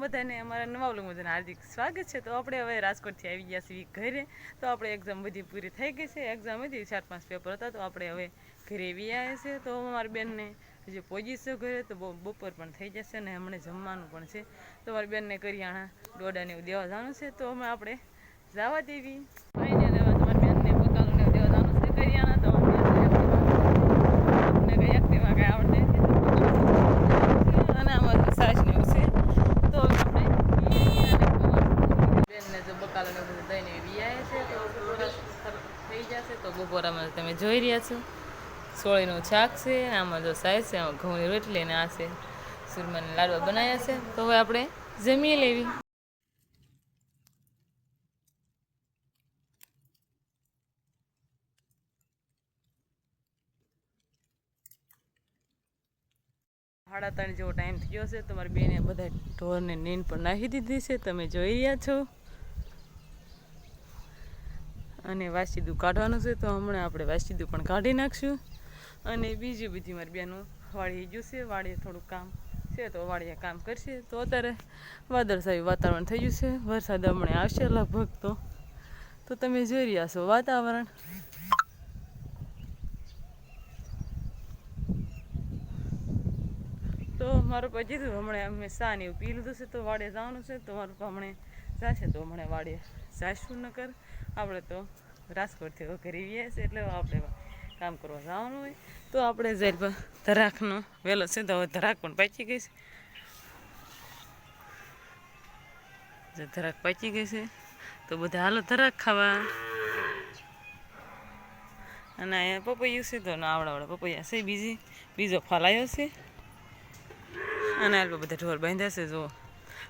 બધાને અમારા નવા વ્લોગમાં હાર્દિક સ્વાગત છે. તો આપણે હવે રાજકોટથી આવી ગયા છીએ ઘરે. તો આપણે એક્ઝામ બધી પૂરી થઈ ગઈ છે. એક્ઝામ હતી, ચાર પાંચ પેપર હતા. તો આપણે હવે ઘરે આવી આવ્યા છે. તો અમારી બેનને હજી પહોંચી છે ઘરે. તો બપોર પણ થઈ જશે ને હમણાં જમવાનું પણ છે. તો મારી બેનને કરિયાણા દોડાને એવું દેવા જવાનું છે. તો અમે આપણે જવા દેવી ભાઈને દેવા તમારી બેનને બકાલું ને એવું દેવા જવાનું છે કરિયાણા તો અમારી બેનને એક્ટિવા કંઈ આવડે નથી. અને આમાં સાસ ને એવું છે તો આપણે જો ને વિયાય છે તો થઈ જશે તો બપોરામાં તમે જોઈ રહ્યા છો. સોળીનું શાક છે, આમાં જો સાઈઝ છે ઘઉંની રોટલી અને આ છે સુરમાને લાડવા બનાવ્યા છે. તો હવે આપણે જમીએ લેવી. સાડા ત્રણ જેવો ટાઈમ થયો છે. તમારી બેને બધા ઢોરને નીંદ પણ નાખી દીધી છે. તમે જોઈ રહ્યા છો. અને વાસીદું કાઢવાનું છે, તો હમણાં આપણે વાસીદું પણ કાઢી નાખશું. અને બીજી બધી મારી બેનું વાળી ગયું છે વાળીએ થોડુંક કામ છે, તો વાળીએ કામ કરશે. તો અત્યારે વાદળછાયું વાતાવરણ થઈ ગયું છે, વરસાદ હમણાં આવશે લગભગ તો. તો તમે જોઈ રહ્યા છો વાતાવરણ. તો મારું પછી કીધું, હમણાં અમે શા ને એવું પી લીધું છે, તો વાડે જવાનું છે, તો મારું હમણાં જશે તો મને વાડીએ જાશું નગર આપણે તો રાજકોટથી ઘરે આવ્યા છે એટલે આપણે કામ કરવા જવાનું હોય. તો આપણે જઈને ધરાકનો વહેલો છે તો હવે ધરાક પણ પહોંચી ગઈ છે. જો ધરાક પાકી ગઈ છે, તો બધા હાલો ધરાક ખાવા. અને અહીંયા પપૈયું છે તો આવડાવડા પપૈયા છે બીજી, બીજો ફાલાયો છે. અને આ બધા ઢોર બાંધ્યા છે જો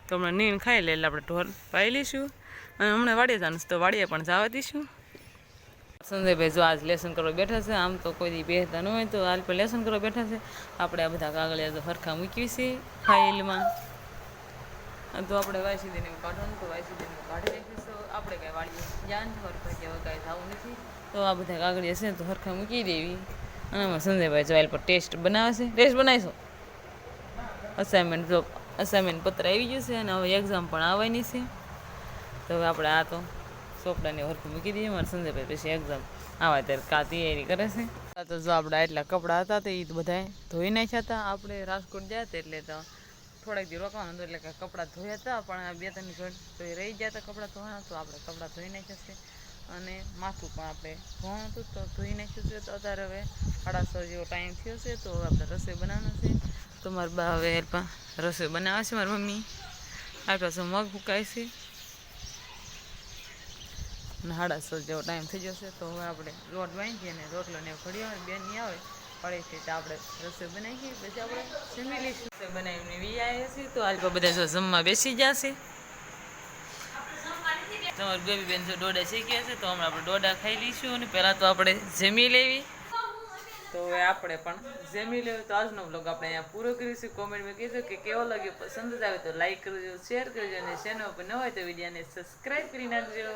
તો હમણાં નીન ખાઈ લે એટલે આપણે ઢોર પાઈ લઈશું. અને હમણાં વાડીએ જવાનું તો વાડીએ પણ જવા દઈશું. સંજયભાઈ જો આજ લેસન કરવા બેઠા છે, આમ તો કોઈ દી બેસતા ન હોય તો હાલ પણ લેસન કરવા બેઠા છે. આપણે આ બધા કાગળિયા તો હરખા મૂકવી છે ફાઇલમાં. તો આપણે વાયસીદીને કાઢવાનું તો વાયસીદીને કાઢી નાખીશું આપણે કાંઈ વાડીએ જ્ઞાન પડે હવે કાંઈ થવું નથી. તો આ બધા કાગળિયા છે તો હરખા મૂકી દેવી. અને આમાં સંજયભાઈ જોયેલ પર ટેસ્ટ બનાવે છે. ટેસ્ટ બનાવીશું. અસાઇનમેન્ટ જો અસાઇનમેન્ટ પત્ર આવી ગયું છે અને હવે એક્ઝામ પણ આવવાની છે. તો હવે આપણે આ તો ચોપડાની વર્ક મૂકી દઈએ, મારે સંજયભાઈ પછી એક્ઝામ આવા ત્યારે કા તૈયારી કરે છે. તો જો આપણા એટલા કપડાં હતા તો એ બધા ધોઈ નાખ્યા હતા. આપણે રાજકોટ ગયા હતા એટલે તો થોડાક દી રોકાવાનું હતું એટલે કે કપડાં ધોયા હતા, પણ બે ત્રણ એ રહી ગયા હતા કપડાં ધોવાના, તો આપણે કપડાં ધોઈ નાખ્યા છે. અને માથું પણ આપણે ધોવાનું હતું તો ધોઈ નાખ્યું છે. તો અત્યારે હવે સાડા જેવો ટાઈમ થયો છે, તો હવે આપણે રસોઈ બનાવવાનું છે. તો મારા બા હવે હેલ્પા રસોઈ બનાવે છે મારી મમ્મી. આ શું મગ ફૂકાય છે. અને સાડા જેવો ટાઈમ થઈ જશે તો હવે આપણે લોટ બાંધીએ અને રોટલો ને આવે બેન નહીં આવે, પડે તો આપણે રસોઈ બનાવીએ પછી આપણે જમી લઈશું. રસોઈ બનાવીને વી આવીએ છીએ તો આજ બધા જો જમવા બેસી જશે તમારું ગોબી બેન જો ડોડા શીખ્યા છે, તો હમણાં આપણે ડોડા ખાઈ લઈશું અને પહેલાં તો આપણે જમી લેવી. તો હવે આપણે પણ જેમી લેવું તો આજનો બ્લોગ આપણે અહીંયા પૂરો કરીશું કોમેન્ટમાં કીધું કે કેવો લાગ્યો? પસંદ આવે તો લાઈક કરજો શેર કરજો અને ચેનલ પર ન હોય તો વિડીયોને સબસ્ક્રાઈબ કરી નાખજો.